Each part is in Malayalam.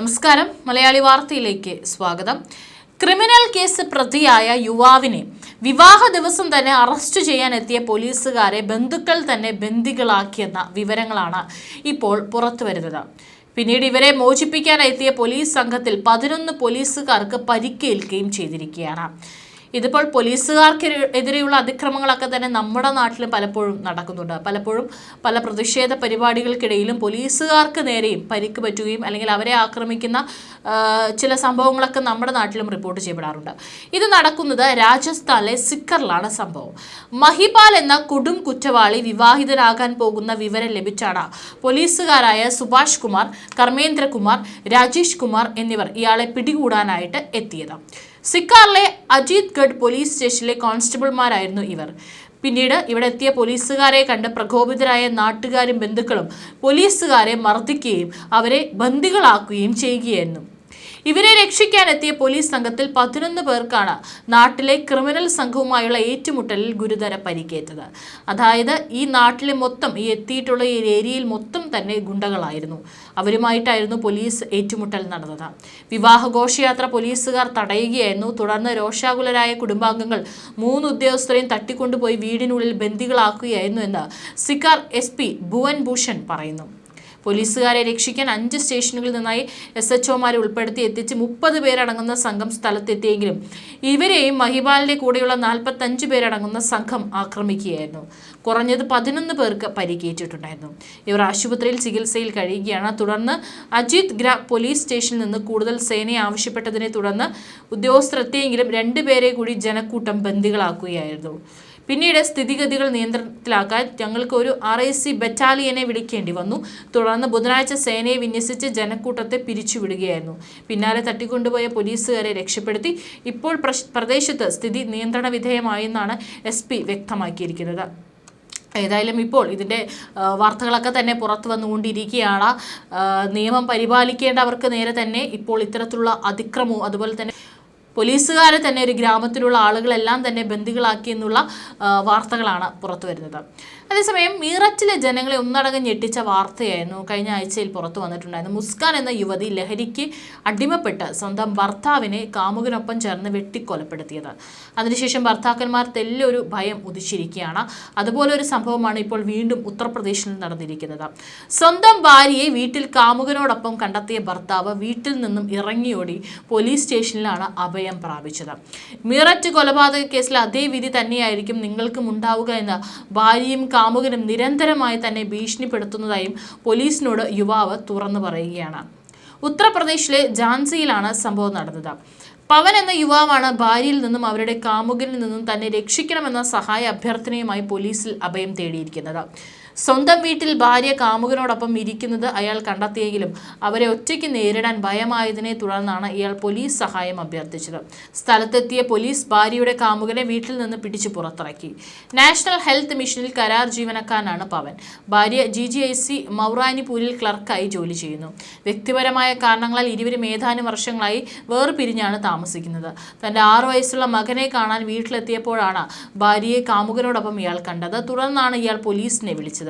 നമസ്കാരം. മലയാളി വാർത്തയിലേക്ക് സ്വാഗതം. ക്രിമിനൽ കേസ് പ്രതിയായ യുവാവിനെ വിവാഹ ദിവസം തന്നെ അറസ്റ്റ് ചെയ്യാൻ എത്തിയ പോലീസുകാരെ ബന്ധുക്കൾ തന്നെ ബന്ദികളാക്കിയെന്ന വിവരങ്ങളാണ് ഇപ്പോൾ പുറത്തുവരുന്നത്. പിന്നീട് ഇവരെ മോചിപ്പിക്കാനെത്തിയ പോലീസ് സംഘത്തിൽ പതിനൊന്ന് പോലീസുകാർക്ക് പരിക്കേൽക്കുകയും ചെയ്തിരിക്കുകയാണ്. ഇതിപ്പോൾ പോലീസുകാർക്ക് എതിരെയുള്ള അതിക്രമങ്ങളൊക്കെ തന്നെ നമ്മുടെ നാട്ടിലും പലപ്പോഴും നടക്കുന്നുണ്ട്. പലപ്പോഴും പല പ്രതിഷേധ പരിപാടികൾക്കിടയിലും പോലീസുകാർക്ക് നേരെയും പരിക്ക് പറ്റുകയും അല്ലെങ്കിൽ അവരെ ആക്രമിക്കുന്ന ചില സംഭവങ്ങളൊക്കെ നമ്മുടെ നാട്ടിലും റിപ്പോർട്ട് ചെയ്യപ്പെടാറുണ്ട്. ഇത് നടക്കുന്നത് രാജസ്ഥാനിലെ സിക്കറിലാണ് സംഭവം. മഹിപാൽ എന്ന കൊടും കുറ്റവാളി വിവാഹിതരാകാൻ പോകുന്ന വിവരം ലഭിച്ചാണ് പോലീസുകാരായ സുഭാഷ് കുമാർ കർമ്മേന്ദ്രകുമാർ രാജേഷ് കുമാർ എന്നിവർ ഇയാളെ പിടികൂടാനായിട്ട് എത്തിയത്. സിക്കാറിലെ അജീത് ഗഡ് പോലീസ് സ്റ്റേഷനിലെ കോൺസ്റ്റബിൾമാരായിരുന്നു ഇവർ. പിന്നീട് ഇവിടെ എത്തിയ പോലീസുകാരെ കണ്ട് പ്രകോപിതരായ നാട്ടുകാരും ബന്ധുക്കളും പോലീസുകാരെ മർദ്ദിക്കുകയും അവരെ ബന്ദികളാക്കുകയും ചെയ്യുകയായിരുന്നു. ഇവരെ രക്ഷിക്കാനെത്തിയ പോലീസ് സംഘത്തിൽ പതിനൊന്ന് പേർക്കാണ് നാട്ടിലെ ക്രിമിനൽ സംഘവുമായുള്ള ഏറ്റുമുട്ടലിൽ ഗുരുതര പരിക്കേറ്റത്. അതായത് ഈ നാട്ടിലെ മൊത്തം ഈ എത്തിയിട്ടുള്ള ഈ ഏരിയയിൽ മൊത്തം തന്നെ ഗുണ്ടകളായിരുന്നു. അവരുമായിട്ടായിരുന്നു പോലീസ് ഏറ്റുമുട്ടൽ നടന്നത്. വിവാഹ ഘോഷയാത്ര പോലീസുകാർ തടയുകയായിരുന്നു. തുടർന്ന് രോഷാകുലരായ കുടുംബാംഗങ്ങൾ മൂന്ന് ഉദ്യോഗസ്ഥരെയും തട്ടിക്കൊണ്ടുപോയി വീടിനുള്ളിൽ ബന്ദികളാക്കുകയായിരുന്നു എന്ന് സിക്കാർ എസ് പി ഭുവൻ ഭൂഷൺ പറയുന്നു. പോലീസുകാരെ രക്ഷിക്കാൻ അഞ്ച് സ്റ്റേഷനുകളിൽ നിന്നായി എസ് എച്ച് ഒമാരെ ഉൾപ്പെടുത്തി എത്തിച്ച് മുപ്പത് പേരടങ്ങുന്ന സംഘം സ്ഥലത്തെത്തിയെങ്കിലും ഇവരെയും മഹിബാലിന്റെ കൂടെയുള്ള നാൽപ്പത്തഞ്ച് പേരടങ്ങുന്ന സംഘം ആക്രമിക്കുകയായിരുന്നു. കുറഞ്ഞത് പതിനൊന്ന് പേർക്ക് പരിക്കേറ്റിട്ടുണ്ടായിരുന്നു. ഇവർ ആശുപത്രിയിൽ ചികിത്സയിൽ കഴിയുകയാണ്. തുടർന്ന് അജിത് ഗ്ര പോലീസ് സ്റ്റേഷനിൽ നിന്ന് കൂടുതൽ സേനയെ ആവശ്യപ്പെട്ടതിനെ തുടർന്ന് ഉദ്യോഗസ്ഥരെത്തിയെങ്കിലും രണ്ടുപേരെ കൂടി ജനക്കൂട്ടം ബന്ദികളാക്കുകയായിരുന്നു. പിന്നീട് സ്ഥിതിഗതികൾ നിയന്ത്രണത്തിലാക്കാൻ ഞങ്ങൾക്ക് ഒരു ആർ ഐ സി ബറ്റാലിയനെ വിളിക്കേണ്ടി വന്നു. തുടർന്ന് ബുധനാഴ്ച സേനയെ വിന്യസിച്ച് ജനക്കൂട്ടത്തെ പിരിച്ചുവിടുകയായിരുന്നു. പിന്നാലെ തട്ടിക്കൊണ്ടുപോയ പോലീസുകാരെ രക്ഷപ്പെടുത്തി. ഇപ്പോൾ പ്രദേശത്ത് സ്ഥിതി നിയന്ത്രണ വിധേയമായെന്നാണ് എസ് പി വ്യക്തമാക്കിയിരിക്കുന്നത്. ഏതായാലും ഇപ്പോൾ ഇതിന്റെ വാർത്തകളൊക്കെ തന്നെ പുറത്തു വന്നുകൊണ്ടിരിക്കുകയാണ്. നിയമം പരിപാലിക്കേണ്ടവർക്ക് നേരെ തന്നെ ഇപ്പോൾ ഇത്തരത്തിലുള്ള അതിക്രമവും അതുപോലെ തന്നെ പോലീസുകാരെ തന്നെ ഒരു ഗ്രാമത്തിലുള്ള ആളുകളെല്ലാം തന്നെ ബന്ധുക്കളാക്കി എന്നുള്ള വാർത്തകളാണ് പുറത്തു വരുന്നത്. അതേസമയം മീററ്റിലെ ജനങ്ങളെ ഒന്നടങ്കം ഞെട്ടിച്ച വാർത്തയായിരുന്നു കഴിഞ്ഞ ആഴ്ചയിൽ പുറത്തു വന്നിട്ടുണ്ടായിരുന്നു മുസ്കാൻ എന്ന യുവതി ലഹരിക്ക് അടിമപ്പെട്ട് സ്വന്തം ഭർത്താവിനെ കാമുകനൊപ്പം ചേർന്ന് വെട്ടിക്കൊലപ്പെടുത്തിയത്. അതിനുശേഷം ഭർത്താക്കന്മാർ തെല്ലൊരു ഭയം ഉദിച്ചിരിക്കുകയാണ്. അതുപോലെ ഒരു സംഭവമാണ് ഇപ്പോൾ വീണ്ടും ഉത്തർപ്രദേശിൽ നടന്നിരിക്കുന്നത്. സ്വന്തം ഭാര്യയെ വീട്ടിൽ കാമുകനോടൊപ്പം കണ്ടെത്തിയ ഭർത്താവ് വീട്ടിൽ നിന്നും ഇറങ്ങിയോടി പോലീസ് സ്റ്റേഷനിലാണ് അഭയം പ്രാപിച്ചത്. മീററ്റ് കൊലപാതക കേസിൽ അതേ വിധി തന്നെയായിരിക്കും നിങ്ങൾക്കും ഉണ്ടാവുക എന്ന് ഭാര്യയും കാമുകനും നിരന്തരമായി തന്നെ ഭീഷണിപ്പെടുത്തുന്നതായും പോലീസിനോട് യുവാവ് തുറന്നു പറയുകയാണ്. ഉത്തർപ്രദേശിലെ ഝാൻസിയിലാണ് സംഭവം നടന്നത്. പവൻ എന്ന യുവാവാണ് ഭാര്യയിൽ നിന്നും അവരുടെ കാമുകനിൽ നിന്നും തന്നെ രക്ഷിക്കണമെന്ന സഹായ അഭ്യർത്ഥനയുമായി പോലീസിൽ അഭയം തേടിയിരിക്കുന്നത്. സ്വന്തം വീട്ടിൽ ഭാര്യ കാമുകനോടൊപ്പം ഇരിക്കുന്നത് അയാൾ കണ്ടെത്തിയെങ്കിലും അവരെ ഒറ്റയ്ക്ക് നേരിടാൻ ഭയമായതിനെ തുടർന്നാണ് ഇയാൾ പോലീസ് സഹായം അഭ്യർത്ഥിച്ചത്. സ്ഥലത്തെത്തിയ പോലീസ് ഭാര്യയുടെ കാമുകനെ വീട്ടിൽ നിന്ന് പിടിച്ചു പുറത്തിറക്കി. നാഷണൽ ഹെൽത്ത് മിഷനിൽ കരാർ ജീവനക്കാരനാണ് പവൻ. ഭാര്യ ജി ജി ഐ സി മൗറാനിപൂരിൽ ക്ലർക്കായി ജോലി ചെയ്യുന്നു. വ്യക്തിപരമായ കാരണങ്ങളാൽ ഇരുവരും ഏതാനും വർഷങ്ങളായി വേർപിരിഞ്ഞാണ് താമസിക്കുന്നത്. തന്റെ ആറു വയസ്സുള്ള മകനെ കാണാൻ വീട്ടിലെത്തിയപ്പോഴാണ് ഭാര്യയെ കാമുകനോടൊപ്പം ഇയാൾ കണ്ടത്. തുടർന്നാണ് ഇയാൾ പോലീസിനെ വിളിച്ചത്.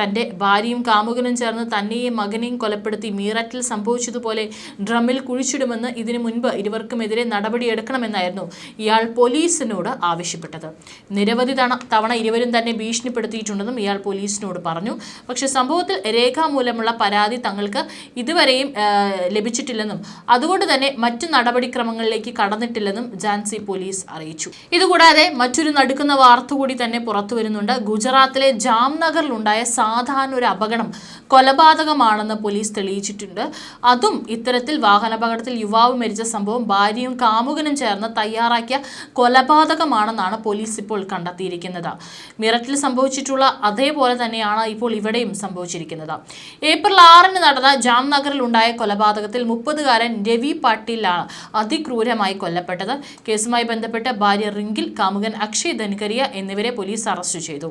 തന്റെ ഭാര്യയും കാമുകനും ചേർന്ന് തന്നെയും മകനെയും കൊലപ്പെടുത്തി മീററ്റിൽ സംഭവിച്ചതുപോലെ ഡ്രമ്മിൽ കുഴിച്ചിടുമെന്ന് ഇതിനു മുൻപ് ഇരുവർക്കുമെതിരെ നടപടിയെടുക്കണമെന്നായിരുന്നു ഇയാൾ പോലീസിനോട് ആവശ്യപ്പെട്ടത്. നിരവധി തവണ തവണ ഇരുവരും തന്നെ ഭീഷണിപ്പെടുത്തിയിട്ടുണ്ടെന്നും ഇയാൾ പോലീസിനോട് പറഞ്ഞു. പക്ഷേ സംഭവത്തിൽ രേഖാമൂലമുള്ള പരാതി തങ്ങൾക്ക് ഇതുവരെയും ലഭിച്ചിട്ടില്ലെന്നും അതുകൊണ്ട് തന്നെ മറ്റു നടപടിക്രമങ്ങളിലേക്ക് കടന്നിട്ടില്ലെന്നും ജാൻസി പോലീസ് അറിയിച്ചു. ഇതുകൂടാതെ മറ്റൊരു നടുക്കുന്ന വാർത്ത കൂടി തന്നെ പുറത്തു വരുന്നുണ്ട് ഗുജറാത്തിലെ ജാംനഗറിലുണ്ടായ സാധാരണ ഒരു അപകടം കൊലപാതകമാണെന്ന് പോലീസ് തെളിയിച്ചിട്ടുണ്ട്. അതും ഇത്തരത്തിൽ വാഹനാപകടത്തിൽ യുവാവ് മരിച്ച സംഭവം ഭാര്യയും കാമുകനും ചേർന്ന് തയ്യാറാക്കിയ കൊലപാതകമാണെന്നാണ് പോലീസ് ഇപ്പോൾ കണ്ടെത്തിയിരിക്കുന്നത്. മിററ്റിൽ സംഭവിച്ചിട്ടുള്ള അതേപോലെ തന്നെയാണ് ഇപ്പോൾ ഇവിടെയും സംഭവിച്ചിരിക്കുന്നത്. ഏപ്രിൽ ആറിന് നടന്ന ജാംനഗറിൽ ഉണ്ടായ കൊലപാതകത്തിൽ മുപ്പതുകാരൻ രവി പാട്ടീലാണ് അതിക്രൂരമായി കൊല്ലപ്പെട്ടത്. കേസുമായി ബന്ധപ്പെട്ട് ഭാര്യ റിങ്കിൽ കാമുകൻ അക്ഷയ് ധൻകരിയ എന്നിവരെ പോലീസ് അറസ്റ്റ് ചെയ്തു.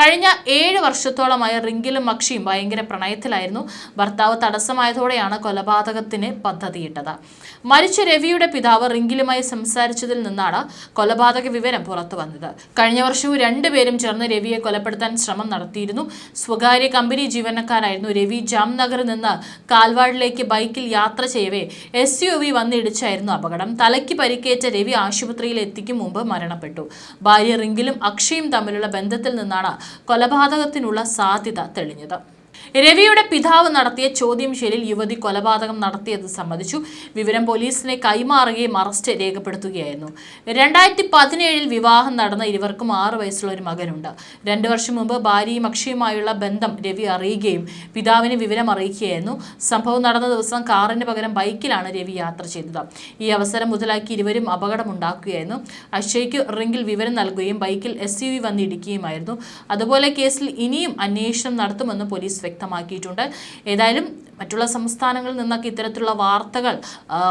കഴിഞ്ഞ ഏഴ് വർഷത്തോളമായി റിങ്കിലും അക്ഷിയും ഭയങ്കര പ്രണയത്തിലായിരുന്നു. ഭർത്താവ് തടസ്സമായതോടെയാണ് കൊലപാതകത്തിന് പദ്ധതിയിട്ടത്. മരിച്ച രവിയുടെ പിതാവ് റിങ്കിലുമായി സംസാരിച്ചതിൽ നിന്നാണ് കൊലപാതക വിവരം പുറത്തു വന്നത്. കഴിഞ്ഞ വർഷവും രണ്ടുപേരും ചേർന്ന് രവിയെ കൊലപ്പെടുത്താൻ ശ്രമം നടത്തിയിരുന്നു. സ്വകാര്യ കമ്പനി ജീവനക്കാരായിരുന്നു രവി. ജാംനഗറിൽ നിന്ന് കാൽവാഡിലേക്ക് ബൈക്കിൽ യാത്ര ചെയ്യവേ എസ് യു വി വന്നിടിച്ചായിരുന്നു അപകടം. തലയ്ക്ക് പരിക്കേറ്റ രവി ആശുപത്രിയിൽ എത്തിക്കും മുമ്പ് മരണപ്പെട്ടു. ഭാര്യ റിങ്കിലും അക്ഷയും തമ്മിലുള്ള ബന്ധത്തിൽ നിന്നാണ് കൊലപാതകത്തിനുള്ള സാധ്യത തെളിഞ്ഞത്. രവിയുടെ പിതാവ് നടത്തിയ ചോദ്യം ചെയ്യലിൽ യുവതി കൊലപാതകം നടത്തിയത് സംബന്ധിച്ചു വിവരം പോലീസിനെ കൈമാറുകയും അറസ്റ്റ് രേഖപ്പെടുത്തുകയായിരുന്നു. രണ്ടായിരത്തി പതിനേഴിൽ വിവാഹം നടന്ന ഇരുവർക്കും ആറ് വയസ്സുള്ള ഒരു മകനുണ്ട്. രണ്ടു വർഷം മുമ്പ് ഭാര്യയും അക്ഷയുമായുള്ള ബന്ധം രവി അറിയുകയും പിതാവിന് വിവരം അറിയിക്കുകയായിരുന്നു. സംഭവം നടന്ന ദിവസം കാറിന് പകരം ബൈക്കിലാണ് രവി യാത്ര ചെയ്തത്. ഈ അവസരം മുതലാക്കി ഇരുവരും അപകടമുണ്ടാക്കുകയായിരുന്നു. അക്ഷയ്ക്ക് റിംഗിൽ വിവരം നൽകുകയും ബൈക്കിൽ എസ് യു വി വന്നിടിക്കുകയുമായിരുന്നു അതുപോലെ കേസിൽ ഇനിയും അന്വേഷണം നടത്തുമെന്ന് പോലീസ് വ്യക്തമാക്കിയിട്ടുണ്ട്. ഏതായാലും മറ്റുള്ള സംസ്ഥാനങ്ങളിൽ നിന്നൊക്കെ ഇത്തരത്തിലുള്ള വാർത്തകൾ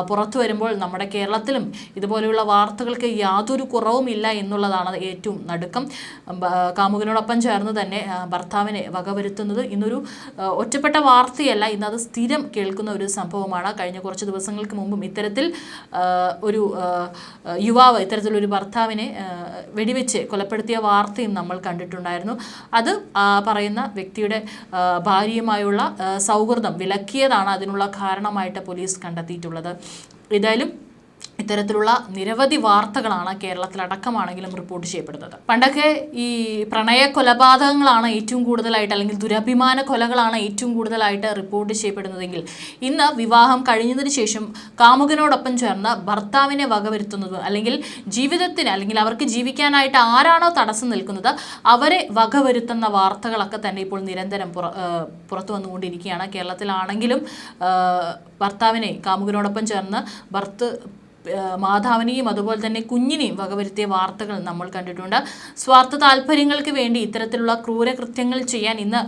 പുറത്തു വരുമ്പോൾ നമ്മുടെ കേരളത്തിലും ഇതുപോലെയുള്ള വാർത്തകൾക്ക് യാതൊരു കുറവുമില്ല എന്നുള്ളതാണ് ഏറ്റവും നടുക്കം. കാമുകനോടൊപ്പം ചേർന്ന് തന്നെ ഭർത്താവിനെ വകവരുത്തുന്നത് ഇന്നൊരു ഒറ്റപ്പെട്ട വാർത്തയല്ല ഇന്നത് സ്ഥിരം കേൾക്കുന്ന ഒരു സംഭവമാണ്. കഴിഞ്ഞ കുറച്ച് ദിവസങ്ങൾക്ക് മുമ്പും ഇത്തരത്തിൽ ഒരു യുവാവ് ഇത്തരത്തിലൊരു ഭർത്താവിനെ വെടിവെച്ച് കൊലപ്പെടുത്തിയ വാർത്തയും നമ്മൾ കണ്ടിട്ടുണ്ടായിരുന്നു. അത് പറയുന്ന വ്യക്തിയുടെ ഭാര്യയുമായുള്ള സൗഹൃദം സൗഹൃദം വിലക്കിയതാണ് അതിനുള്ള കാരണമായിട്ട് പോലീസ് കണ്ടെത്തിയിട്ടുള്ളത്. ഏതായാലും ഇത്തരത്തിലുള്ള നിരവധി വാർത്തകളാണ് കേരളത്തിലടക്കമാണെങ്കിലും റിപ്പോർട്ട് ചെയ്യപ്പെടുന്നത്. പണ്ടൊക്കെ ഈ പ്രണയ കൊലപാതകങ്ങളാണ് ഏറ്റവും കൂടുതലായിട്ട് അല്ലെങ്കിൽ ദുരഭിമാന കൊലകളാണ് ഏറ്റവും കൂടുതലായിട്ട് റിപ്പോർട്ട് ചെയ്യപ്പെടുന്നതെങ്കിൽ ഇന്ന് വിവാഹം കഴിഞ്ഞതിന് ശേഷം കാമുകനോടൊപ്പം ചേർന്ന് ഭർത്താവിനെ വകവരുത്തുന്നത് അല്ലെങ്കിൽ ജീവിതത്തിന് അല്ലെങ്കിൽ അവർക്ക് ജീവിക്കാനായിട്ട് ആരാണോ തടസ്സം നിൽക്കുന്നത് അവരെ വകവരുത്തുന്ന വാർത്തകളൊക്കെ തന്നെ ഇപ്പോൾ നിരന്തരം പുറ പുറത്തു വന്നുകൊണ്ടിരിക്കുകയാണ്. കേരളത്തിലാണെങ്കിലും ഭർത്താവിനെ കാമുകനോടൊപ്പം ചേർന്ന് ഭർത്ത് മാതാവിനെയും അതുപോലെ തന്നെ കുഞ്ഞിനെയും വകവരുത്തിയ വാർത്തകൾ നമ്മൾ കണ്ടിട്ടുണ്ട്. സ്വാർത്ഥ താല്പര്യങ്ങൾക്ക് വേണ്ടി ഇത്തരത്തിലുള്ള ക്രൂരകൃത്യങ്ങൾ ചെയ്യാൻ ഇന്ന്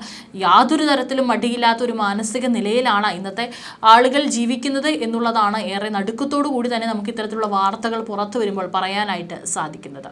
യാതൊരു തരത്തിലും മടിയില്ലാത്ത ഒരു മാനസിക നിലയിലാണ് ഇന്നത്തെ ആളുകൾ ജീവിക്കുന്നത് എന്നുള്ളതാണ് ഏറെ നടുക്കത്തോടു കൂടി തന്നെ നമുക്ക് ഇത്തരത്തിലുള്ള വാർത്തകൾ പുറത്തു വരുമ്പോൾ പറയാനായിട്ട് സാധിക്കുന്നത്.